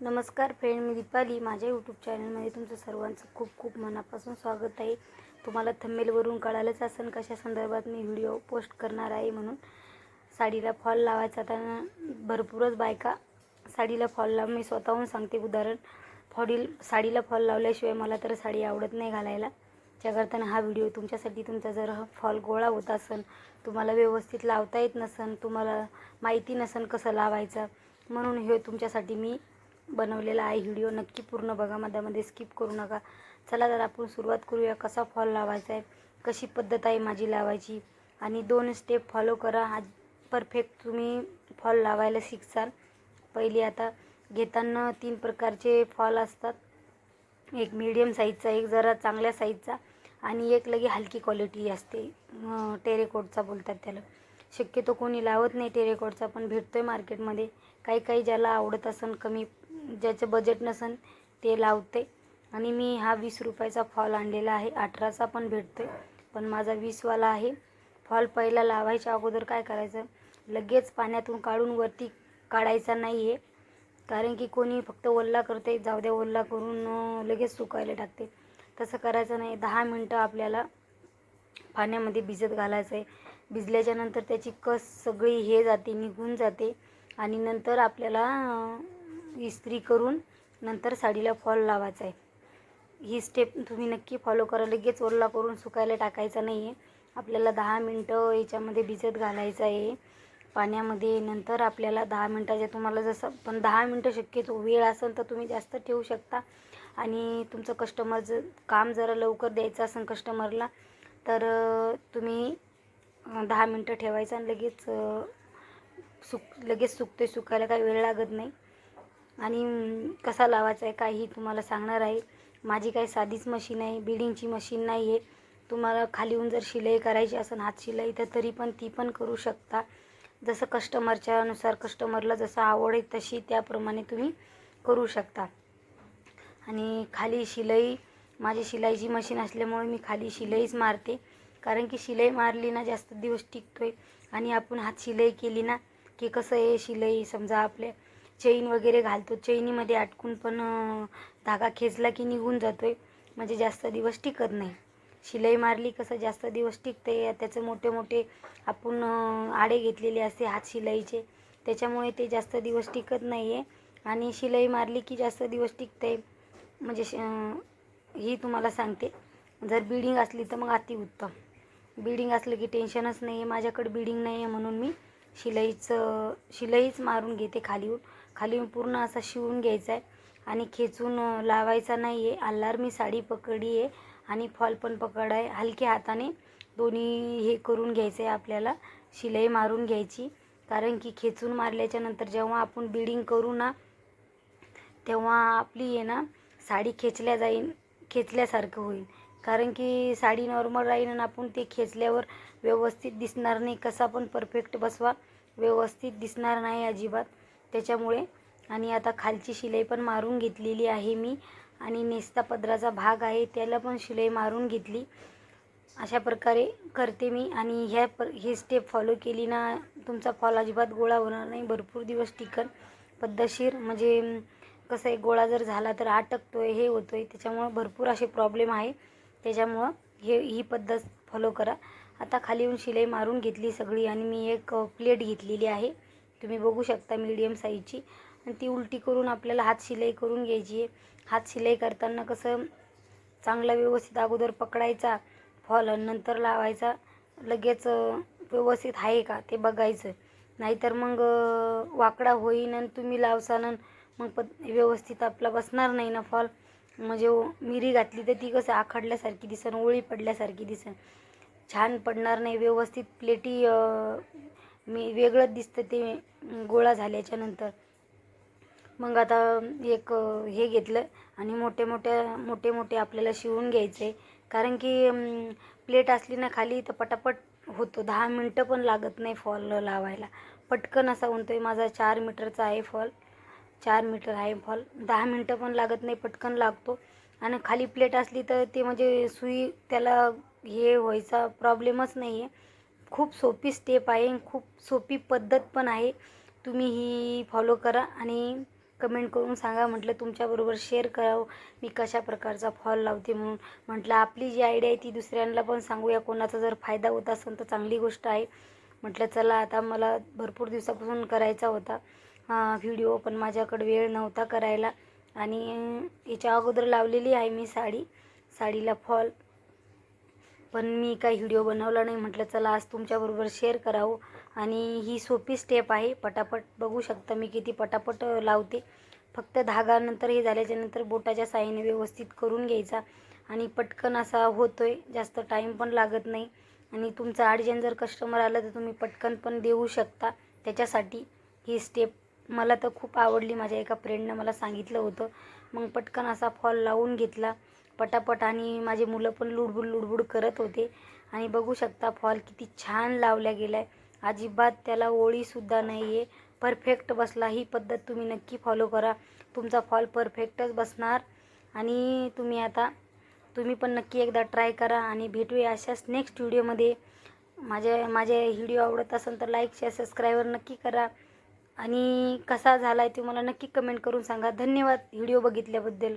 नमस्कार फ्रेंड मी दीपाली. माझ्या यूट्यूब चॅनलमध्ये तुमचं सर्वांचं खूप खूप मनापासून स्वागत आहे. तुम्हाला थंबेलवरून कळालंच असेल कशा संदर्भात मी व्हिडिओ पोस्ट करणार आहे म्हणून. साडीला फॉल लावायचा आता भरपूरच बायका साडीला फॉल लाव मी स्वतःहून सांगते उदाहरण. फॉडील साडीला फॉल लावल्याशिवाय मला तर साडी आवडत नाही घालायला. त्याकरताना हा व्हिडिओ तुमच्यासाठी तुमचा जर हा फॉल गोळा होत असन तुम्हाला व्यवस्थित लावता येत नसन तुम्हाला माहिती नसन कसं लावायचं म्हणून हे तुमच्यासाठी मी बनवलेला आहे. व्हिडिओ नक्की पूर्ण बघा. मध्यामध्ये स्किप करू नका. चला तर आपण सुरुवात करूया. कसा फॉल लावायचा आहे? कशी पद्धत आहे माझी लावायची? आणि दोन स्टेप फॉलो करा. आज परफेक्ट तुम्ही फॉल लावायला शिकसाल. पहिली आता घेताना तीन प्रकारचे फॉल असतात. एक मीडियम साईजचा एक जरा चांगल्या साईजचा आणि एक लगे हलकी क्वालिटी असते. टेरेकोडचा टेरेकोटचा बोलतात त्याला. शक्यतो कोणी लावत नाही टेरेकोटचा पण भेटतो आहे मार्केटमध्ये काही काही ज्याला आवडत असेल कमी ज्याचं बजेट नसन ते लावते. आणि मी हा वीस रुपयाचा फॉल आणलेला आहे. अठराचा पण भेटतो आहे पण माझा वीसवाला आहे. फॉल पहिला लावायच्या अगोदर काय करायचं? लगेच पाण्यातून काढून वरती काढायचा नाही आहे कारण की कोणी फक्त ओल्ला करते जाऊ द्या ओल्ला करून लगेच सुकायला टाकते. तसं करायचं नाही. दहा मिनटं आपल्याला पाण्यामध्ये भिजत घालायचं आहे भिजल्याच्यानंतर त्याची कस सगळी हे जाते निघून जाते. आणि नंतर आपल्याला इस्त्री करून नंतर साडीला फॉल लावायचा आहे. ही स्टेप तुम्ही नक्की फॉलो करा. लगेच ओरला करून सुकायला टाकायचा नाही आहे आपल्याला दहा मिनटं याच्यामध्ये भिजत घालायचं आहे. पाण्यामध्ये नंतर आपल्याला दहा मिनटाच्या तुम्हाला जसं पण दहा मिनटं शक्यतो वेळ असेल तर तुम्ही जास्त ठेवू शकता. आणि तुमचं कस्टमर जर काम जरा लवकर द्यायचं असेल कस्टमरला तर तुम्ही दहा मिनटं ठेवायचं आणि लगेच सुक लगेच सुकते सुकायला काही वेळ लागत नाही. आणि कसा लावायचा आहे काही तुम्हाला सांगणार आहे. माझी काही साधीच मशीन आहे बिडिंगची मशीन नाही आहे. तुम्हाला खालीहून जर शिलाई करायची असेल हात शिलाई तर तरी पण ती पण करू शकता. जसं कस्टमरच्या अनुसार कस्टमरला जसं आवड आहे तशी त्याप्रमाणे तुम्ही करू शकता. आणि खाली शिलाई माझी शिलाईची मशीन असल्यामुळे मी खाली शिलाईच मारते. कारण की शिलाई मारली ना जास्त दिवस टिकतो आहे आणि आपण हात शिलाई केली ना की कसं आहे शिलाई समजा आपल्या चेन वगैरे घालतो. चैनीमध्ये अटकून पण धागा खेचला की निघून जातो आहे म्हणजे जास्त दिवस टिकत नाही. शिलाई मारली कसं जास्त दिवस टिकते त्याचे मोठे मोठे आपण आडे घेतलेले असते हात शिलाईचे. त्याच्यामुळे ते जास्त दिवस टिकत नाही आहे आणि शिलाई मारली की जास्त दिवस टिकते म्हणजे श ही तुम्हाला सांगते. जर बिडिंग असली तर मग अतिउत्तम. बिडिंग असलं की टेन्शनच नाही आहे माझ्याकडे बिडिंग नाही आहे म्हणून मी शिलाईचं शिलाईच मारून घेते खालीहून खाली पूर्ण असा शिवून घ्यायचा आहे आणि खेचून लावायचा नाही आहे आल्लार मी साडी पकडी आहे आणि फॉल पण पकड आहे हलक्या हाताने दोन्ही हे करून घ्यायचं आहे आपल्याला. शिलाई मारून घ्यायची. कारण की खेचून मारल्याच्या नंतर जेव्हा आपण बिडिंग करू ना तेव्हा आपली आहे ना साडी खेचल्या जाईल खेचल्यासारखं होईल. कारण की साडी नॉर्मल राहील आणि आपण ते खेचल्यावर व्यवस्थित दिसणार नाही. कसा पण परफेक्ट बसवा व्यवस्थित दिसणार नाही अजिबात. त्याच्यामुळे आणि आता खालची शिलाई पण मारून घेतलेली आहे मी. आणि नेस्ता पदराचा भाग आहे त्याला पण शिलाई मारून घेतली. अशा प्रकारे करते मी आणि ह्या प ही स्टेप फॉलो केली ना तुमचा फॉल अजिबात गोळा होणार नाही. भरपूर दिवस टिकन पद्धतशीर. म्हणजे कसं आहे गोळा जर झाला तर अटकतो आहे हे होतो आहे त्याच्यामुळं भरपूर असे प्रॉब्लेम आहे. त्याच्यामुळं हे ही पद्धत फॉलो करा. आता खाली येऊन शिलाई मारून घेतली सगळी आणि मी एक प्लेट घेतलेली आहे. तुम्ही बघू शकता मीडियम साईजची आणि ती उलटी करून आपल्याला हात शिलाई करून घ्यायची आहे. हात शिलाई करताना कसं चांगला व्यवस्थित अगोदर पकडायचा फॉल आणि नंतर लावायचा. लगेच व्यवस्थित आहे का ते बघायचं. नाहीतर मग वाकडा होईन आणि तुम्ही लावसान मग प व्यवस्थित आपला बसणार नाही ना फॉल. म्हणजे मिरी घातली तर ती कसं आखडल्यासारखी दिसन ओळी पडल्यासारखी दिसन. छान पडणार नाही व्यवस्थित प्लेटी मी वेगळंच दिसतं ते गोळा झाल्याच्यानंतर. मग आता एक हे घेतलं आणि मोठे मोठ्या मोठे मोठे आपल्याला शिवून घ्यायचे. कारण की प्लेट असली ना खाली तर पटापट होतो. दहा मिनटं पण लागत नाही फॉल लावायला. पटकन असा म्हणतो आहे माझा चार मीटरचा आहे फॉल. चार मीटर आहे फॉल. दहा मिनटं पण लागत नाही पटकन लागतो. आणि खाली प्लेट असली तर ते म्हणजे सुई त्याला हे व्हायचा प्रॉब्लेमच नाही आहे खूप सोपी स्टेप आहे खूप सोपी पद्धत पण आहे. तुम्ही ही फॉलो करा आणि कमेंट करून सांगा. म्हटलं तुमच्याबरोबर शेअर करावं. मी कशा प्रकारचा फॉल लावते म्हणून. म्हटलं आपली जी आयडिया आहे ती दुसऱ्यांना पण सांगूया. कोणाचा जर फायदा होत असेल तर चांगली गोष्ट आहे. म्हटलं चला आता मला भरपूर दिवसापासून करायचा होता. व्हिडिओ पण माझ्याकडे वेळ नव्हता करायला. आणि याच्या अगोदर लावलेली आहे मी साडी. साडीला फॉल पण मी काही व्हिडिओ बनवला नाही. म्हटलं चला आज तुमच्याबरोबर शेअर करावं. आणि ही सोपी स्टेप आहे. पटापट बघू शकता मी किती पटापट लावते. फक्त धागानंतर हे झाल्याच्यानंतर बोटाच्या साहाय्याने व्यवस्थित करून घ्यायचा. आणि पटकन असा होतोय. जास्त टाईम पण लागत नाही. आणि तुमचं अर्जंट जर कस्टमर आलं तर तुम्ही पटकन पण देऊ शकता. त्याच्यासाठी ही स्टेप मला तर खूप आवडली. माझ्या एका फ्रेंडनं मला सांगितलं होतं. मग पटकन असा फॉल लावून घेतला. पटापट आणि माझे मुलं पण लुडबुड लुडबुड करत होते. आणि बघू शकता फॉल किती छान लावल्या गेला आहे अजिबात त्याला ओळीसुद्धा नाही आहे परफेक्ट बसला. ही पद्धत तुम्ही नक्की फॉलो करा. तुमचा फॉल परफेक्टच बसणार. आणि तुम्ही आता तुम्ही पण नक्की एकदा ट्राय करा आणि भेटूया अशाच नेक्स्ट व्हिडिओमध्ये माझ्या माझे व्हिडिओ आवडत असेल तर लाईक शेअर सबस्क्राईबर नक्की करा. आणि कसा झाला आहे ते मला नक्की कमेंट करून सांगा. धन्यवाद. व्हिडिओ बघितल्याबद्दल.